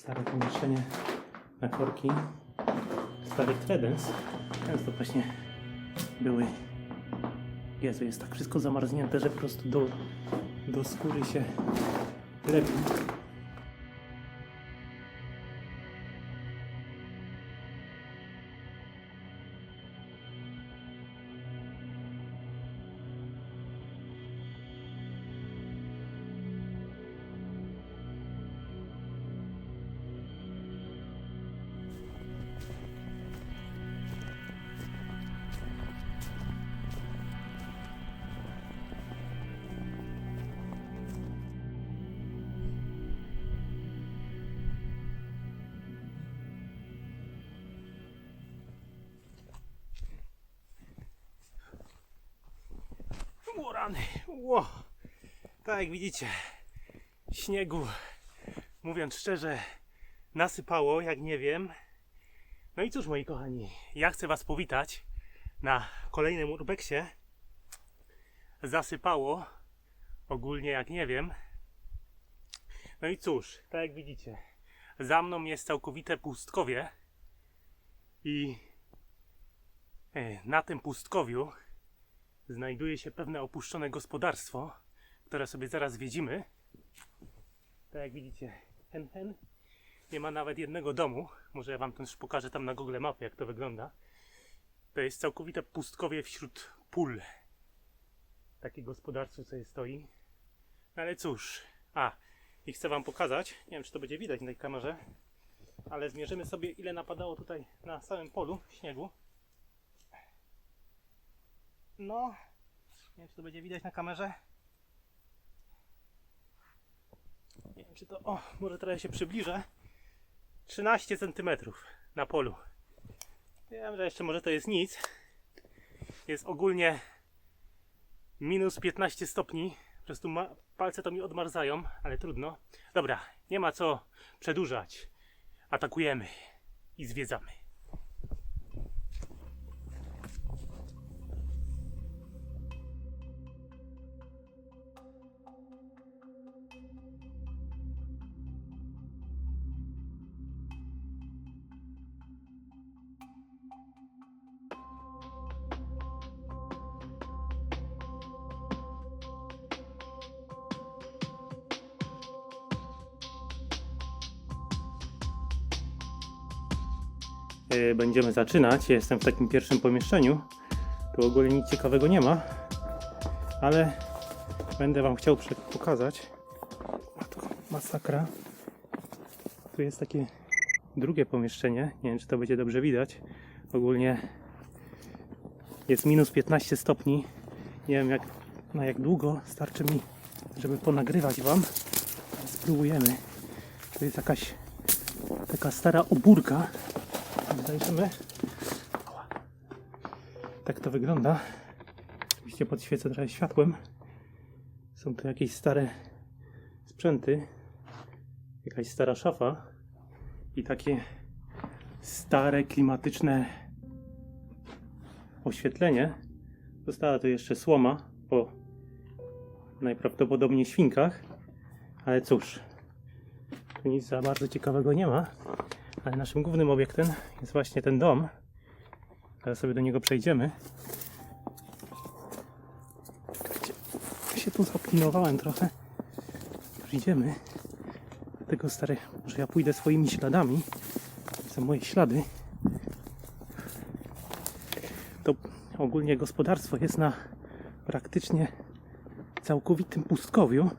stare pomieszczenie na korki starych Tredens. Często właśnie były. Jezu, jest tak wszystko zamarznięte, że po prostu do, do skóry się lepi. O rany, ło. Tak jak widzicie, śniegu, mówiąc szczerze, nasypało, jak nie wiem. No i cóż, moi kochani, ja chcę Was powitać na kolejnym urbeksie. Zasypało, ogólnie jak nie wiem. No i cóż, tak jak widzicie, za mną jest całkowite pustkowie i e, na tym pustkowiu znajduje się pewne opuszczone gospodarstwo, które sobie zaraz zwiedzimy. Tak jak widzicie, hen hen. Nie ma nawet jednego domu. Może ja wam też pokażę tam na Google Mapy, jak to wygląda. To jest całkowite pustkowie wśród pól. Takie gospodarstwo sobie stoi. No ale cóż. A, i chcę wam pokazać. Nie wiem, czy to będzie widać na tej kamerze. Ale zmierzymy sobie, ile napadało tutaj na całym polu śniegu. No, nie wiem czy to będzie widać na kamerze. Nie wiem czy to. O, może trochę się przybliżę. 13 cm na polu. Wiem, że jeszcze może to jest nic. Jest ogólnie minus 15 stopni. Po prostu ma, palce to mi odmarzają, ale trudno. Dobra, nie ma co przedłużać. Atakujemy i zwiedzamy. Będziemy zaczynać. Jestem w takim pierwszym pomieszczeniu. Tu ogólnie nic ciekawego nie ma, ale będę Wam chciał pokazać. Matko, masakra. Tu jest takie drugie pomieszczenie. Nie wiem, czy to będzie dobrze widać. Ogólnie jest minus 15 stopni. Nie wiem, jak, na jak długo starczy mi, żeby ponagrywać Wam. Spróbujemy. To jest jakaś taka stara obórka. Zajrzymy. Tak to wygląda. Oczywiście podświecę trochę światłem. Są tu jakieś stare sprzęty. Jakaś stara szafa. I takie stare, klimatyczne oświetlenie. Została tu jeszcze słoma po najprawdopodobniej świnkach. Ale cóż, tu nic za bardzo ciekawego nie ma. Ale naszym głównym obiektem jest właśnie ten dom. Teraz sobie do niego przejdziemy. Ja się tu zaklinowałem trochę. Już idziemy. do Tego stary, może ja pójdę swoimi śladami. Są moje ślady. To ogólnie gospodarstwo jest na praktycznie całkowitym pustkowiu.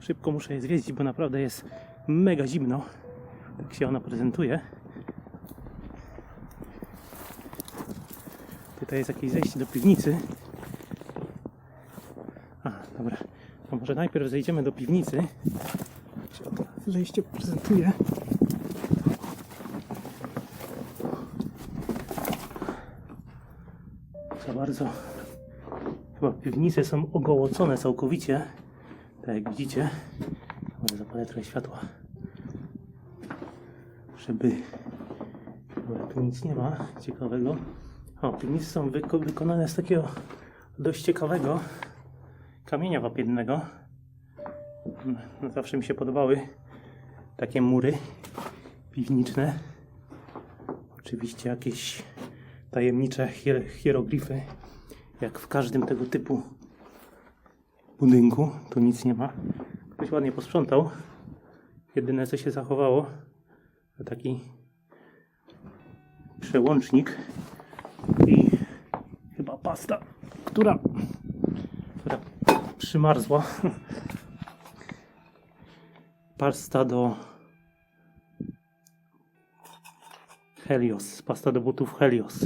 Szybko muszę je zwiedzić, bo naprawdę jest mega zimno. Tak się ona prezentuje. Tutaj jest jakieś zejście do piwnicy. A, dobra. To może najpierw zejdziemy do piwnicy. Zejście prezentuje. Za bardzo. Chyba piwnice są ogołocone całkowicie. Tak jak widzicie. Zapalę trochę światła żeby. Dobra, tu nic nie ma ciekawego. O, piwnice są wyko wykonane z takiego dość ciekawego kamienia wapiennego. No, zawsze mi się podobały takie mury piwniczne. Oczywiście jakieś tajemnicze hier hieroglify, jak w każdym tego typu budynku. Tu nic nie ma. Ktoś ładnie posprzątał. Jedyne co się zachowało taki przełącznik i chyba pasta, która, która przymarzła. Pasta do Helios. Pasta do butów Helios.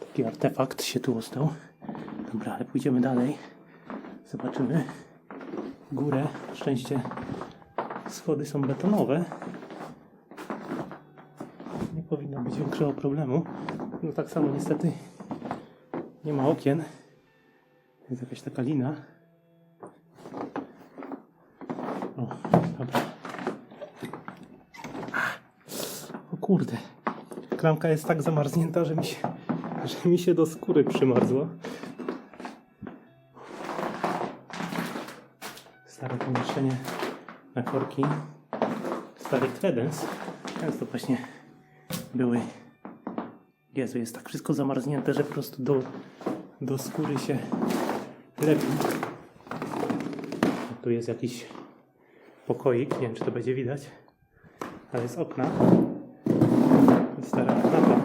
Taki artefakt się tu ostał. Dobra, ale pójdziemy dalej. Zobaczymy górę. Szczęście schody są betonowe. Nie powinno być większego problemu. No tak samo niestety nie ma okien. Jest jakaś taka lina. O, dobra. O kurde. Klamka jest tak zamarznięta, że mi się, że mi się do skóry przymarzła. Stare pomieszczenie na korki. Stary Credence. Często właśnie były. Jezu, jest tak wszystko zamarznięte, że po prostu do, do skóry się lepi. Tu jest jakiś pokoik, nie wiem czy to będzie widać, ale jest okna. I stara kanapa.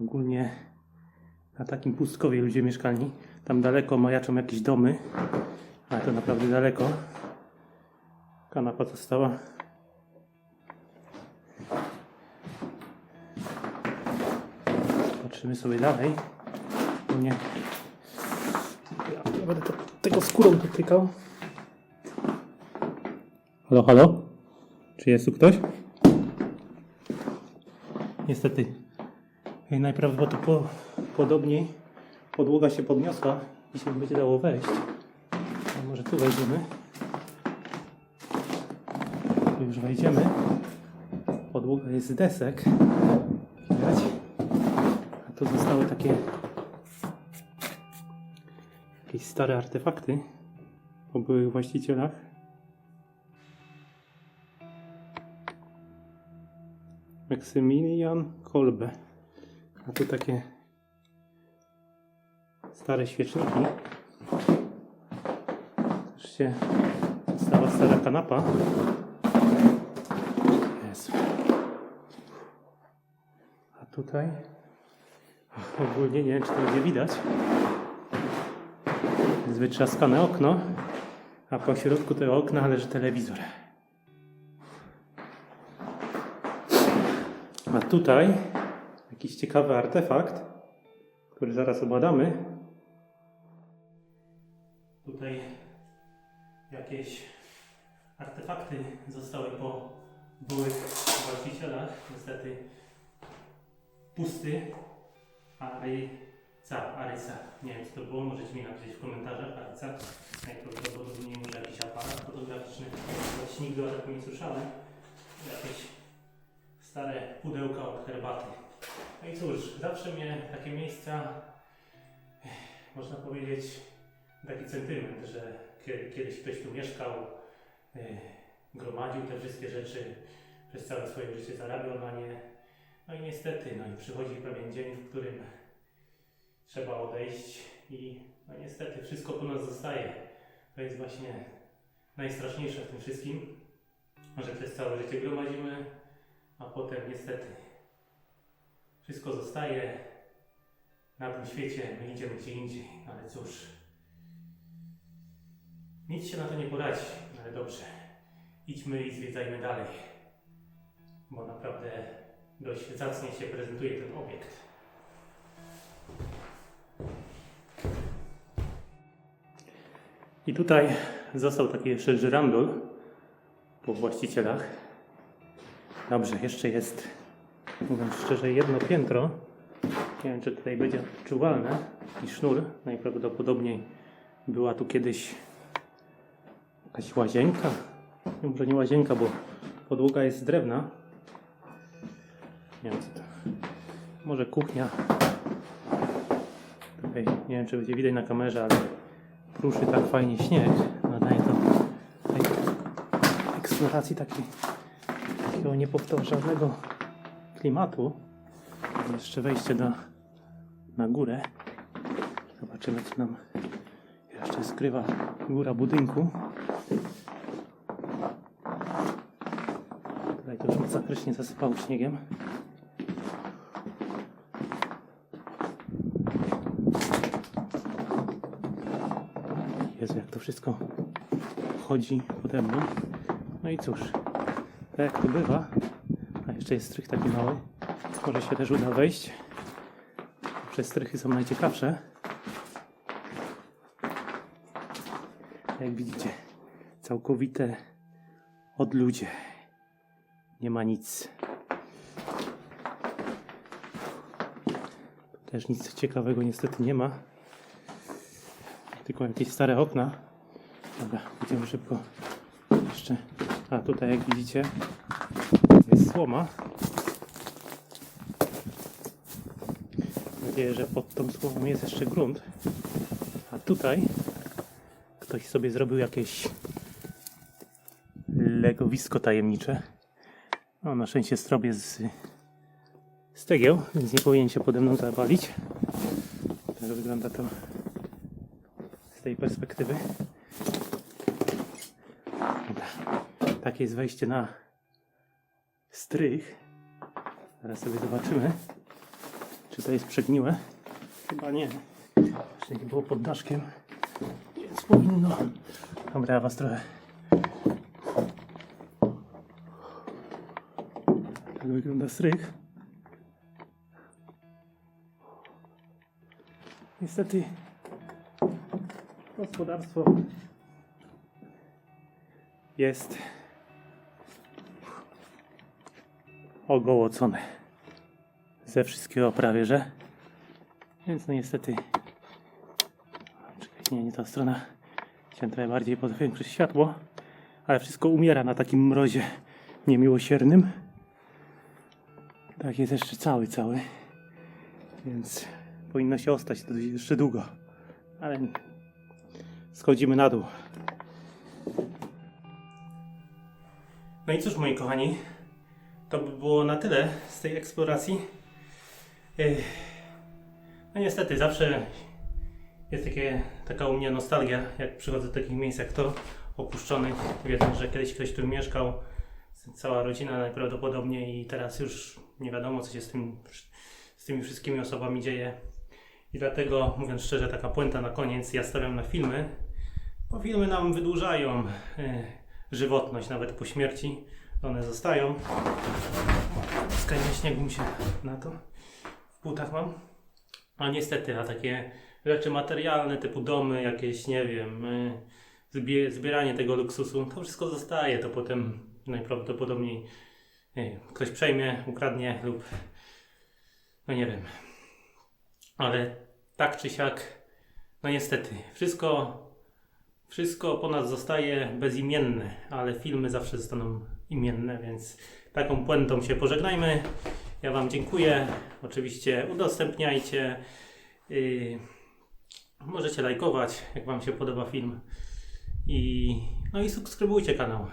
Ogólnie na takim pustkowie ludzie mieszkali. Tam daleko majaczą jakieś domy, ale to naprawdę daleko. Kanapa została. Patrzymy sobie dalej. O nie. Ja będę to, tego skórą dotykał. Halo, halo? Czy jest tu ktoś? Niestety. Ej, Najprawdopodobniej podłoga się podniosła i się będzie dało wejść. A może tu wejdziemy? Tu już wejdziemy. Podłoga jest z desek. Widać? A tu zostały takie jakieś stare artefakty po byłych właścicielach. Maksymilian Kolbe. A tu takie stare świeczniki. Zobaczcie, stała stara kanapa. Jezu. A tutaj ogólnie nie wiem, czy to będzie widać. Jest wytrzaskane okno, a po środku tego okna leży telewizor. A tutaj jakiś ciekawy artefakt, który zaraz obadamy. Tutaj jakieś artefakty zostały po byłych właścicielach. Niestety pusty Aryca, Aryca. Nie wiem co to było, możecie mi napisać w komentarzach. Aryca. Najprawdopodobniej może jakiś aparat fotograficzny. Choć nigdy o takim nie słyszałem. Jakieś stare pudełka od herbaty. No i cóż, zawsze mnie takie miejsca, można powiedzieć, taki sentyment, że kie- kiedyś ktoś tu mieszkał, eh, gromadził te wszystkie rzeczy, przez całe swoje życie zarabiał na nie. No i niestety, no i przychodzi pewien dzień, w którym trzeba odejść i no niestety wszystko po nas zostaje. To jest właśnie najstraszniejsze w tym wszystkim, że przez całe życie gromadzimy, a potem niestety wszystko zostaje na tym świecie, my idziemy gdzie indziej, ale cóż, nic się na to nie poradzi, no ale dobrze, idźmy i zwiedzajmy dalej, bo naprawdę dość zacnie się prezentuje ten obiekt. I tutaj został taki jeszcze żyrandol po właścicielach. Dobrze, jeszcze jest, mówiąc szczerze, jedno piętro. Nie wiem, czy tutaj będzie odczuwalne. I sznur. Najprawdopodobniej była tu kiedyś jakaś łazienka. Nie, może nie łazienka, bo podłoga jest z drewna. Nie wiem, co to. Może kuchnia. Tutaj, nie wiem czy będzie widać na kamerze, ale pruszy tak fajnie śnieg. Nadaje to tej eksploracji takiej, takiego niepowtarzalnego klimatu. Jeszcze wejście do, na górę. Zobaczymy co nam jeszcze skrywa góra budynku. Tutaj to już masakrycznie zasypało śniegiem. Jezu, jak to wszystko chodzi pode mną. No i cóż, tak jak to bywa, a jeszcze jest strych taki mały, może się też uda wejść. Przez strychy są najciekawsze. Jak widzicie, całkowite odludzie. Nie ma nic. Też nic ciekawego niestety nie ma. Tylko jakieś stare okna. Dobra, idziemy szybko. Jeszcze. A tutaj jak widzicie jest słoma. Mam nadzieję, że pod tą słomą jest jeszcze grunt. A tutaj ktoś sobie zrobił jakieś legowisko tajemnicze. No, na szczęście jest z, cegieł, więc nie powinien się pode mną zapalić. Tak wygląda to z tej perspektywy. Takie jest wejście na strych. Zaraz sobie zobaczymy, czy to jest przegniłe. Chyba nie. Jeszcze nie było pod daszkiem, więc powinno. Dobra, ja was trochę. Tak wygląda strych. Niestety gospodarstwo jest ogołocone ze wszystkiego prawie, że. Więc no niestety czekaj, nie, nie ta strona. Chciałem trochę bardziej powiększyć światło ale wszystko umiera na takim mrozie niemiłosiernym tak jest jeszcze cały, cały. Więc powinno się ostać to jeszcze długo. Ale schodzimy na dół. No i cóż, moi kochani, to by było na tyle z tej eksploracji. No niestety, zawsze jest takie, taka u mnie nostalgia, jak przychodzę do takich miejsc jak to, opuszczonych, wiedząc, że kiedyś ktoś tu mieszkał, cała rodzina najprawdopodobniej i teraz już nie wiadomo, co się z, tym, z tymi wszystkimi osobami dzieje. I dlatego, mówiąc szczerze, taka puenta na koniec, ja stawiam na filmy, bo filmy nam wydłużają e, żywotność nawet po śmierci. One zostają. Skajnie śniegu się na to. W butach mam. A niestety, a takie rzeczy materialne typu domy, jakieś, nie wiem, zbie, zbieranie tego luksusu, to wszystko zostaje. To potem najprawdopodobniej nie wiem, ktoś przejmie, ukradnie lub no nie wiem. Ale tak czy siak, no niestety, wszystko wszystko po nas zostaje bezimienne, ale filmy zawsze zostaną imienne, więc taką puentą się pożegnajmy. Ja Wam dziękuję. Oczywiście udostępniajcie. Yy, możecie lajkować, jak Wam się podoba film. I, no i subskrybujcie kanał.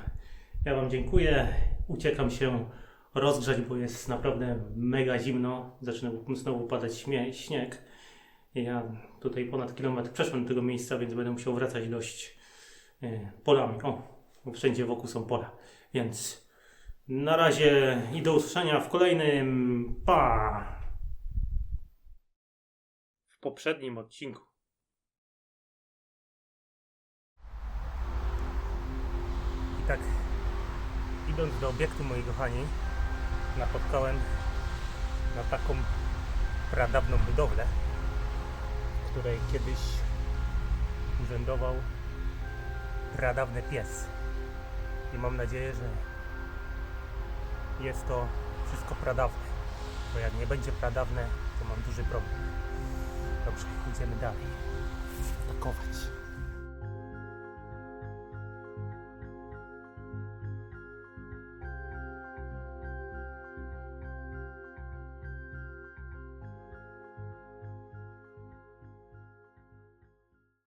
Ja Wam dziękuję. Uciekam się rozgrzać, bo jest naprawdę mega zimno. Zaczyna znowu padać śmie- śnieg. Ja tutaj ponad kilometr przeszłem do tego miejsca, więc będę musiał wracać dość e, polami. O, wszędzie wokół są pola. Więc na razie i do usłyszenia w kolejnym. Pa! W poprzednim odcinku. Idąc do obiektu, moi kochani, napotkałem na taką pradawną budowlę w której kiedyś urzędował pradawny pies. I mam nadzieję, że jest to wszystko pradawne. Bo jak nie będzie pradawne, to mam duży problem. Dobrze, idziemy dalej. Atakować.